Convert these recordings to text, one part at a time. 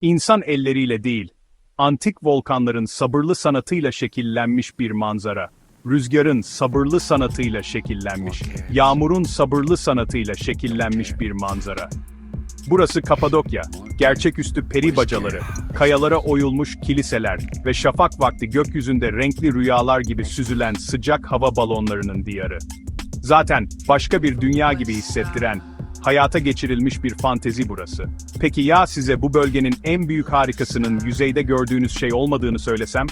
İnsan elleriyle değil, antik volkanların sabırlı sanatıyla şekillenmiş bir manzara. Rüzgarın sabırlı sanatıyla şekillenmiş, yağmurun sabırlı sanatıyla şekillenmiş bir manzara. Burası Kapadokya, gerçeküstü peri bacaları, kayalara oyulmuş kiliseler ve şafak vakti gökyüzünde renkli rüyalar gibi süzülen sıcak hava balonlarının diyarı. Zaten başka bir dünya gibi hissettiren, hayata geçirilmiş bir fantezi burası. Peki ya size bu bölgenin en büyük harikasının yüzeyde gördüğünüz şey olmadığını söylesem?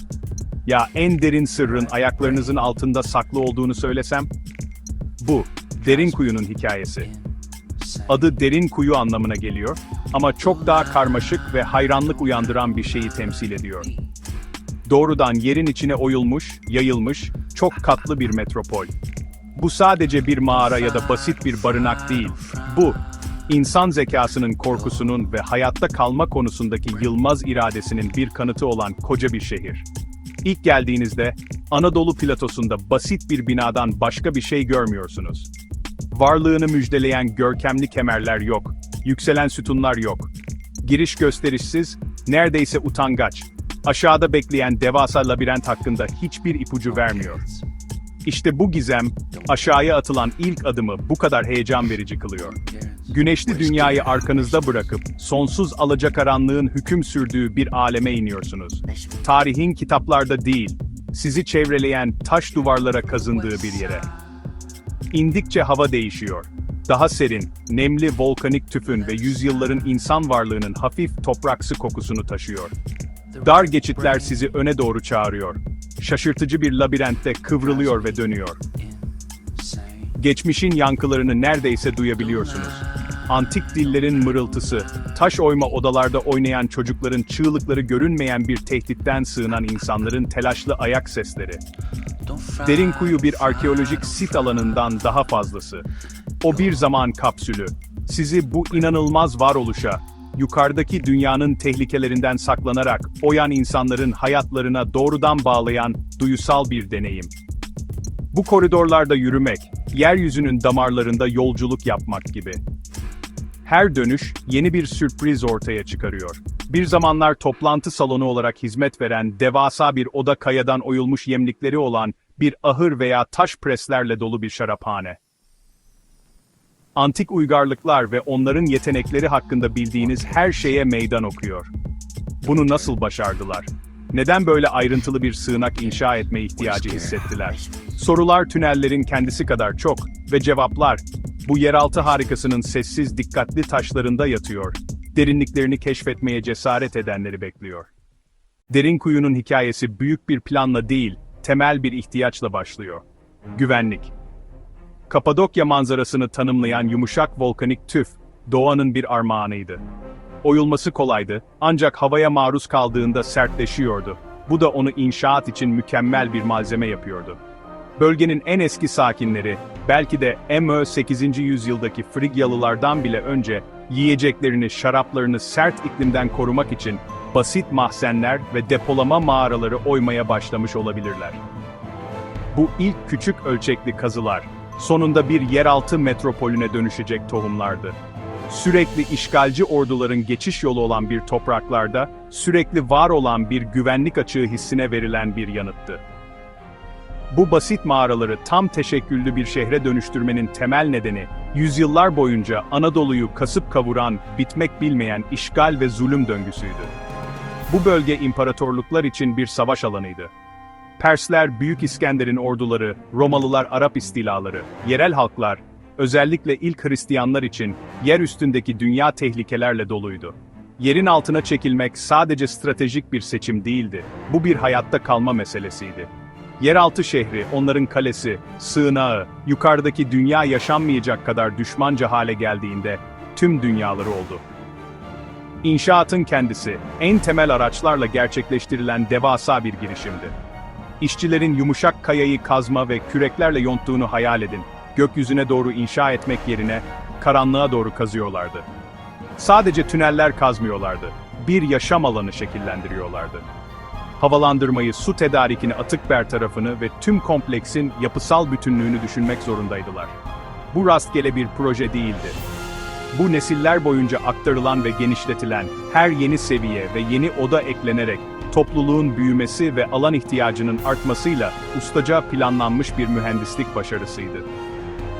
Ya en derin sırrın ayaklarınızın altında saklı olduğunu söylesem? Bu, derin kuyunun hikayesi. Adı derin kuyu anlamına geliyor ama çok daha karmaşık ve hayranlık uyandıran bir şeyi temsil ediyor. Doğrudan yerin içine oyulmuş, yayılmış, çok katlı bir metropol. Bu sadece bir mağara ya da basit bir barınak değil. Bu, insan zekasının korkusunun ve hayatta kalma konusundaki yılmaz iradesinin bir kanıtı olan koca bir şehir. İlk geldiğinizde, Anadolu platosunda basit bir binadan başka bir şey görmüyorsunuz. Varlığını müjdeleyen görkemli kemerler yok, yükselen sütunlar yok. Giriş gösterişsiz, neredeyse utangaç. Aşağıda bekleyen devasa labirent hakkında hiçbir ipucu vermiyor. İşte bu gizem, aşağıya atılan ilk adımı bu kadar heyecan verici kılıyor. Güneşli dünyayı arkanızda bırakıp, sonsuz alacakaranlığın hüküm sürdüğü bir aleme iniyorsunuz. Tarihin kitaplarda değil, sizi çevreleyen taş duvarlara kazındığı bir yere. İndikçe hava değişiyor. Daha serin, nemli volkanik tüfün ve yüzyılların insan varlığının hafif topraksı kokusunu taşıyor. Dar geçitler sizi öne doğru çağırıyor. Şaşırtıcı bir labirentte kıvrılıyor ve dönüyor. Geçmişin yankılarını neredeyse duyabiliyorsunuz. Antik dillerin mırıltısı, taş oyma odalarda oynayan çocukların çığlıkları görünmeyen bir tehditten sığınan insanların telaşlı ayak sesleri. Derin kuyu bir arkeolojik sit alanından daha fazlası. O bir zaman kapsülü. Sizi bu inanılmaz varoluşa, yukarıdaki dünyanın tehlikelerinden saklanarak oyan insanların hayatlarına doğrudan bağlayan duyusal bir deneyim. Bu koridorlarda yürümek, yeryüzünün damarlarında yolculuk yapmak gibi. Her dönüş yeni bir sürpriz ortaya çıkarıyor. Bir zamanlar toplantı salonu olarak hizmet veren devasa bir oda kayadan oyulmuş yemlikleri olan bir ahır veya taş preslerle dolu bir şaraphane. Antik uygarlıklar ve onların yetenekleri hakkında bildiğiniz her şeye meydan okuyor. Bunu nasıl başardılar? Neden böyle ayrıntılı bir sığınak inşa etme ihtiyacı hissettiler? Sorular tünellerin kendisi kadar çok ve cevaplar bu yeraltı harikasının sessiz dikkatli taşlarında yatıyor. Derinliklerini keşfetmeye cesaret edenleri bekliyor. Derin kuyunun hikayesi büyük bir planla değil, temel bir ihtiyaçla başlıyor. Güvenlik. Kapadokya manzarasını tanımlayan yumuşak volkanik tüf, doğanın bir armağanıydı. Oyulması kolaydı, ancak havaya maruz kaldığında sertleşiyordu. Bu da onu inşaat için mükemmel bir malzeme yapıyordu. Bölgenin en eski sakinleri, belki de MÖ 8. yüzyıldaki Frigyalılardan bile önce, yiyeceklerini, şaraplarını sert iklimden korumak için basit mahzenler ve depolama mağaraları oymaya başlamış olabilirler. Bu ilk küçük ölçekli kazılar, sonunda bir yeraltı metropolüne dönüşecek tohumlardı. Sürekli işgalci orduların geçiş yolu olan bir topraklarda, sürekli var olan bir güvenlik açığı hissine verilen bir yanıttı. Bu basit mağaraları tam teşekküllü bir şehre dönüştürmenin temel nedeni, yüzyıllar boyunca Anadolu'yu kasıp kavuran, bitmek bilmeyen işgal ve zulüm döngüsüydü. Bu bölge imparatorluklar için bir savaş alanıydı. Persler Büyük İskender'in orduları, Romalılar Arap istilaları, yerel halklar, özellikle ilk Hristiyanlar için yer üstündeki dünya tehlikelerle doluydu. Yerin altına çekilmek sadece stratejik bir seçim değildi, bu bir hayatta kalma meselesiydi. Yeraltı şehri, onların kalesi, sığınağı, yukarıdaki dünya yaşanmayacak kadar düşmanca hale geldiğinde tüm dünyaları oldu. İnşaatın kendisi, en temel araçlarla gerçekleştirilen devasa bir girişimdi. İşçilerin yumuşak kayayı kazma ve küreklerle yonttuğunu hayal edin. Gökyüzüne doğru inşa etmek yerine karanlığa doğru kazıyorlardı. Sadece tüneller kazmıyorlardı. Bir yaşam alanı şekillendiriyorlardı. Havalandırmayı, su tedarikini, atık bertarafını ve tüm kompleksin yapısal bütünlüğünü düşünmek zorundaydılar. Bu rastgele bir proje değildi. Bu nesiller boyunca aktarılan ve genişletilen her yeni seviye ve yeni oda eklenerek topluluğun büyümesi ve alan ihtiyacının artmasıyla ustaca planlanmış bir mühendislik başarısıydı.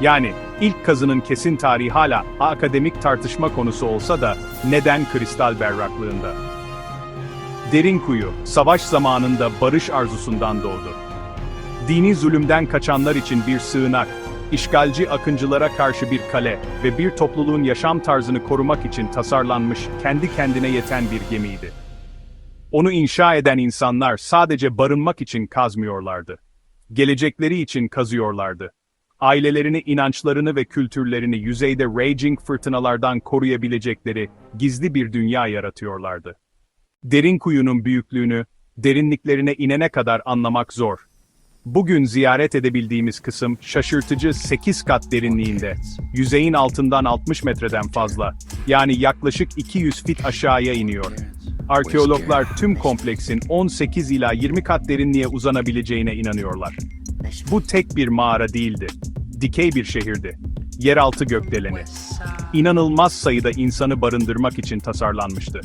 Yani ilk kazının kesin tarihi hala akademik tartışma konusu olsa da neden kristal berraklığında? Derin kuyu, savaş zamanında barış arzusundan doğdu. Dini zulümden kaçanlar için bir sığınak, işgalci akıncılara karşı bir kale ve bir topluluğun yaşam tarzını korumak için tasarlanmış, kendi kendine yeten bir gemiydi. Onu inşa eden insanlar sadece barınmak için kazmıyorlardı. Gelecekleri için kazıyorlardı. Ailelerini, inançlarını ve kültürlerini yüzeyde raging fırtınalardan koruyabilecekleri gizli bir dünya yaratıyorlardı. Derin kuyunun büyüklüğünü, derinliklerine inene kadar anlamak zor. Bugün ziyaret edebildiğimiz kısım şaşırtıcı 8 kat derinliğinde, yüzeyin altından 60 metreden fazla, yani yaklaşık 200 fit aşağıya iniyor. Arkeologlar tüm kompleksin 18 ila 20 kat derinliğe uzanabileceğine inanıyorlar. Bu tek bir mağara değildi. Dikey bir şehirdi. Yeraltı gökdeleni. İnanılmaz sayıda insanı barındırmak için tasarlanmıştı.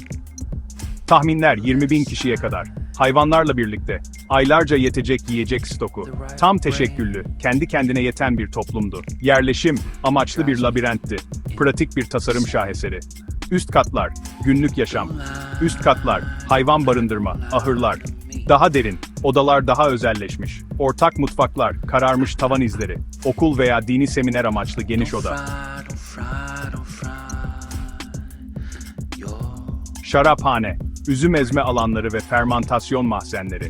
Tahminler 20 bin kişiye kadar. Hayvanlarla birlikte, aylarca yetecek yiyecek stoku. Tam teşekküllü, kendi kendine yeten bir toplumdu. Yerleşim, amaçlı bir labirentti. Pratik bir tasarım şaheseri. Üst katlar, günlük yaşam. Üst katlar, hayvan barındırma, ahırlar. Daha derin, odalar daha özelleşmiş. Ortak mutfaklar, kararmış tavan izleri. Okul veya dini seminer amaçlı geniş oda. Şaraphane, üzüm ezme alanları ve fermantasyon mahzenleri.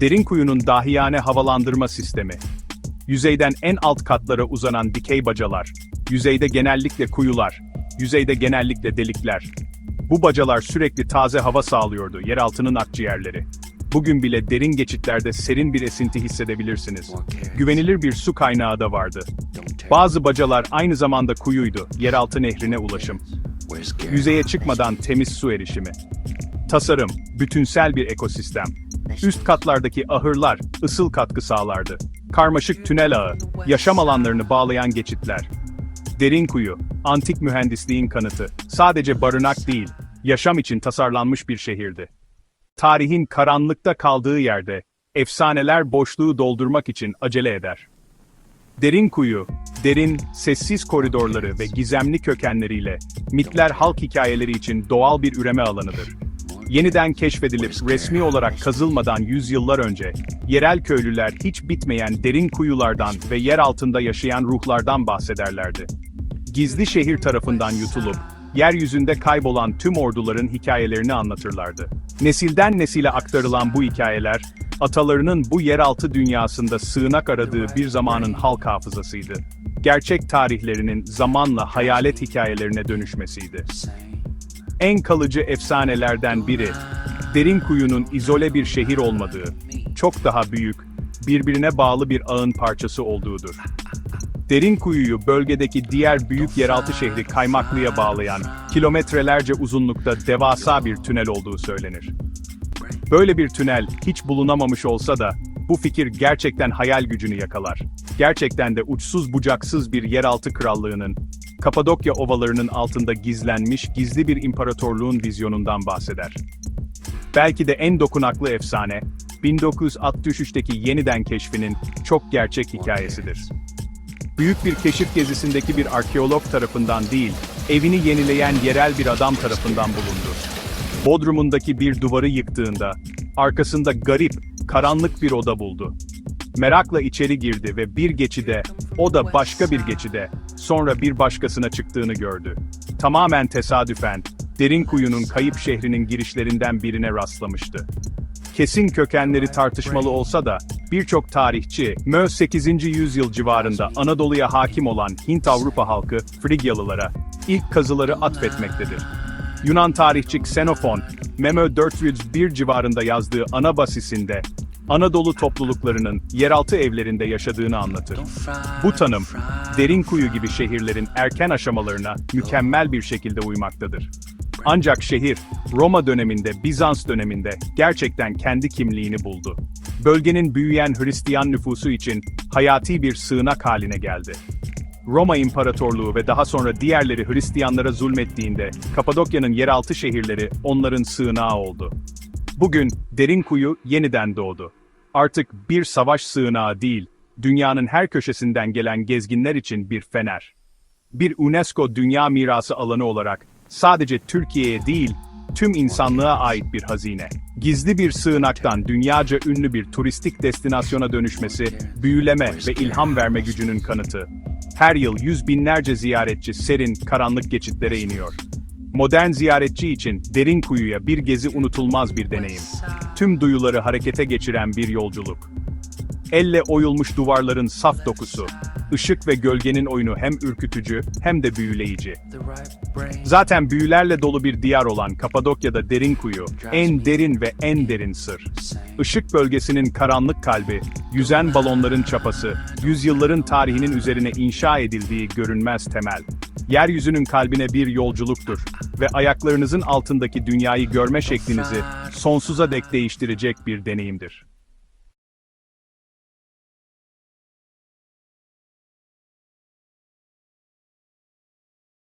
Derin kuyunun dahiyane havalandırma sistemi. Yüzeyden en alt katlara uzanan dikey bacalar. Yüzeyde genellikle kuyular. Yüzeyde genellikle delikler. Bu bacalar sürekli taze hava sağlıyordu, yeraltının akciğerleri. Bugün bile derin geçitlerde serin bir esinti hissedebilirsiniz. Güvenilir bir su kaynağı da vardı. Bazı bacalar aynı zamanda kuyuydu, yeraltı nehrine ulaşım. Yüzeye çıkmadan temiz su erişimi. Tasarım, bütünsel bir ekosistem. Üst katlardaki ahırlar, ısıl katkı sağlardı. Karmaşık tünel ağı, yaşam alanlarını bağlayan geçitler. Derin kuyu, antik mühendisliğin kanıtı. Sadece barınak değil, yaşam için tasarlanmış bir şehirdi. Tarihin karanlıkta kaldığı yerde, efsaneler boşluğu doldurmak için acele eder. Derin kuyu, derin, sessiz koridorları ve gizemli kökenleriyle mitler halk hikayeleri için doğal bir üreme alanıdır. Yeniden keşfedilip resmi olarak kazılmadan yüzyıllar önce, yerel köylüler hiç bitmeyen derin kuyulardan ve yer altında yaşayan ruhlardan bahsederlerdi. Gizli şehir tarafından yutulup, yeryüzünde kaybolan tüm orduların hikayelerini anlatırlardı. Nesilden nesile aktarılan bu hikayeler, atalarının bu yeraltı dünyasında sığınak aradığı bir zamanın halk hafızasıydı. Gerçek tarihlerinin zamanla hayalet hikayelerine dönüşmesiydi. En kalıcı efsanelerden biri, derin kuyunun izole bir şehir olmadığı, çok daha büyük, birbirine bağlı bir ağın parçası olduğudur. Derin kuyuyu bölgedeki diğer büyük yeraltı şehri Kaymaklı'ya bağlayan, kilometrelerce uzunlukta devasa bir tünel olduğu söylenir. Böyle bir tünel hiç bulunamamış olsa da, bu fikir gerçekten hayal gücünü yakalar. Gerçekten de uçsuz bucaksız bir yeraltı krallığının, Kapadokya ovalarının altında gizlenmiş gizli bir imparatorluğun vizyonundan bahseder. Belki de en dokunaklı efsane, 1963'teki yeniden keşfinin çok gerçek hikayesidir. Büyük bir keşif gezisindeki bir arkeolog tarafından değil, evini yenileyen yerel bir adam tarafından bulundu. Bodrumundaki bir duvarı yıktığında, arkasında garip, karanlık bir oda buldu. Merakla içeri girdi ve bir geçide, o da başka bir geçide, sonra bir başkasına çıktığını gördü. Tamamen tesadüfen, derin kuyunun kayıp şehrinin girişlerinden birine rastlamıştı. Kesin kökenleri tartışmalı olsa da, birçok tarihçi, Mö 8. yüzyıl civarında Anadolu'ya hakim olan Hint-Avrupa halkı, Frigyalılara, ilk kazıları atfetmektedir. Yunan tarihçi Xenofon, Memo 401 civarında yazdığı Anabasis'inde, Anadolu topluluklarının yeraltı evlerinde yaşadığını anlatır. Bu tanım, derin kuyu gibi şehirlerin erken aşamalarına mükemmel bir şekilde uymaktadır. Ancak şehir, Roma döneminde, Bizans döneminde gerçekten kendi kimliğini buldu. Bölgenin büyüyen Hristiyan nüfusu için hayati bir sığınak haline geldi. Roma İmparatorluğu ve daha sonra diğerleri Hristiyanlara zulmettiğinde, Kapadokya'nın yeraltı şehirleri onların sığınağı oldu. Bugün derin kuyu yeniden doğdu. Artık bir savaş sığınağı değil, dünyanın her köşesinden gelen gezginler için bir fener. Bir UNESCO Dünya Mirası alanı olarak sadece Türkiye'ye değil, tüm insanlığa ait bir hazine. Gizli bir sığınaktan dünyaca ünlü bir turistik destinasyona dönüşmesi, büyüleme ve ilham verme gücünün kanıtı. Her yıl yüz binlerce ziyaretçi serin, karanlık geçitlere iniyor. Modern ziyaretçi için derin kuyuya bir gezi unutulmaz bir deneyim. Tüm duyuları harekete geçiren bir yolculuk. Elle oyulmuş duvarların saf dokusu, ışık ve gölgenin oyunu hem ürkütücü hem de büyüleyici. Zaten büyülerle dolu bir diyar olan Kapadokya'da derin kuyu, en derin ve en derin sır. Işık bölgesinin karanlık kalbi, yüzen balonların çapası, yüzyılların tarihinin üzerine inşa edildiği görünmez temel. Yeryüzünün kalbine bir yolculuktur ve ayaklarınızın altındaki dünyayı görme şeklinizi sonsuza dek değiştirecek bir deneyimdir.